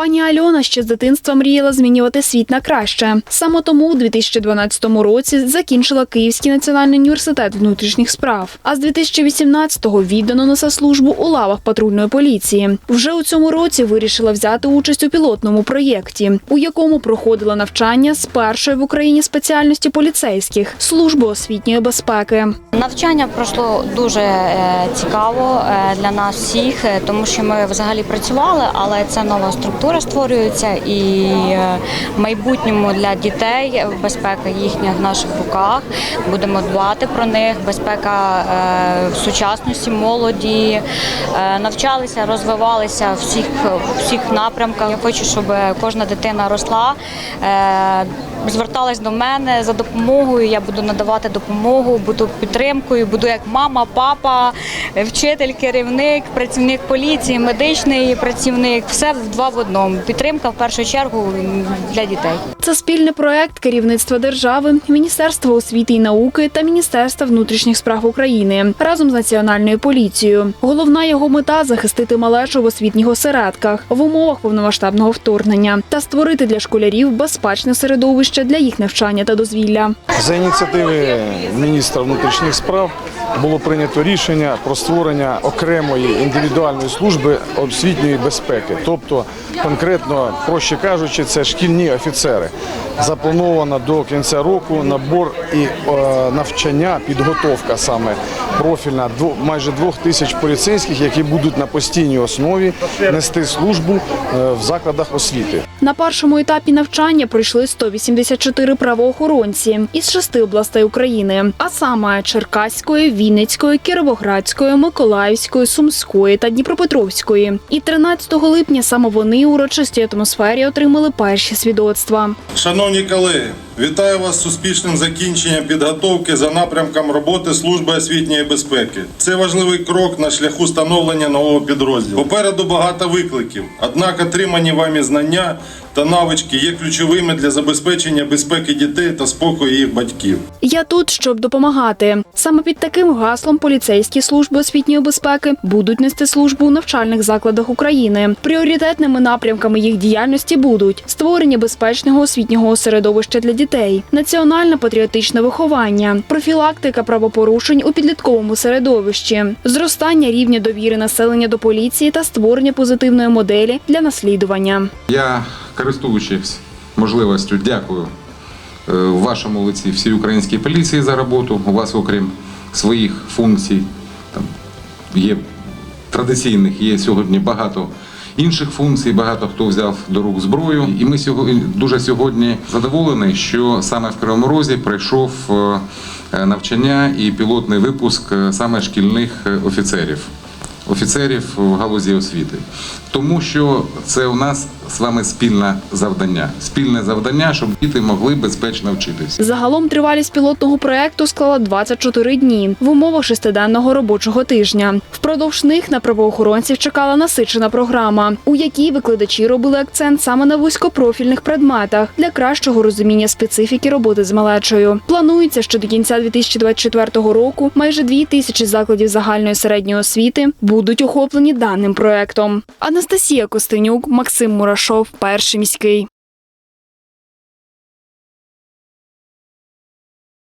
Пані Альона ще з дитинства мріяла змінювати світ на краще. Саме тому у 2012 році закінчила Київський національний університет внутрішніх справ. А з 2018-го віддано несе службу у лавах патрульної поліції. Вже у цьому році вирішила взяти участь у пілотному проєкті, у якому проходила навчання з першої в Україні спеціальності поліцейських служби освітньої безпеки. Навчання пройшло дуже е, цікаво е, для нас всіх, е, тому що ми взагалі працювали, але це нова структура створюється, і е, в майбутньому для дітей безпека їхня в наших руках. Будемо дбати про них. Безпека е, в сучасності, молоді Е, навчалися, розвивалися в всіх всіх напрямках. Я хочу, щоб кожна дитина росла. Зверталась до мене за допомогою. Я буду надавати допомогу, буду підтримкою, буду як мама, папа, вчитель, керівник, працівник поліції, медичний працівник. Все в два в одному. Підтримка в першу чергу для дітей. Це спільний проект керівництва держави, Міністерства освіти і науки та Міністерства внутрішніх справ України разом з національною поліцією. Головна його мета захистити малечу в освітніх осередках в умовах повномасштабного вторгнення та створити для школярів безпечне середовище для їх навчання та дозвілля. За ініціативи міністра внутрішніх справ було прийнято рішення про створення окремої індивідуальної служби освітньої безпеки. Тобто, конкретно, проще кажучи, це шкільні офіцери. Заплановано до кінця року набор і е, навчання, підготовка саме профільна майже двох тисяч поліцейських, які будуть на постійній основі нести службу е, в закладах освіти. На першому етапі навчання пройшли 184 правоохоронці із шести областей України, а саме Черкаської, Вінницької, Кіровоградської, Миколаївської, Сумської та Дніпропетровської. І 13 липня саме вони у урочистій атмосфері отримали перші свідоцтва. Шановні колеги, вітаю вас з успішним закінченням підготовки за напрямком роботи Служби освітньої безпеки. Це важливий крок на шляху становлення нового підрозділу. Попереду багато викликів, однак отримані вами знання та навички є ключовими для забезпечення безпеки дітей та спокою їх батьків. Я тут, щоб допомагати. Саме під таким гаслом поліцейські служби освітньої безпеки будуть нести службу у навчальних закладах України. Пріоритетними напрямками їх діяльності будуть створення безпечного освітнього середовища для дітей, національне патріотичне виховання, профілактика правопорушень у підлітковому середовищі, зростання рівня довіри населення до поліції та створення позитивної моделі для наслідування. Я, користуючись можливістю, дякую е, вашому лиці всій українській поліції за роботу. У вас, окрім своїх функцій, там є традиційних, є сьогодні багато інших функцій, багато хто взяв до рук зброю. І ми сьогодні дуже сьогодні задоволені, що саме в Кривому Розі пройшов е, навчання і пілотний випуск е, саме шкільних е, офіцерів. Офіцерів в галузі освіти, тому що це у нас з вами спільне завдання. Спільне завдання, щоб діти могли безпечно вчитися. Загалом тривалість пілотного проекту склала 24 дні в умовах шестиденного робочого тижня. Впродовж них на правоохоронців чекала насичена програма, у якій викладачі робили акцент саме на вузькопрофільних предметах для кращого розуміння специфіки роботи з малечою. Планується, що до кінця 2024 року майже дві тисячі закладів загальної середньої освіти будуть охоплені даним проектом. Анастасія Костенюк, Максим Мурашов, перший міський.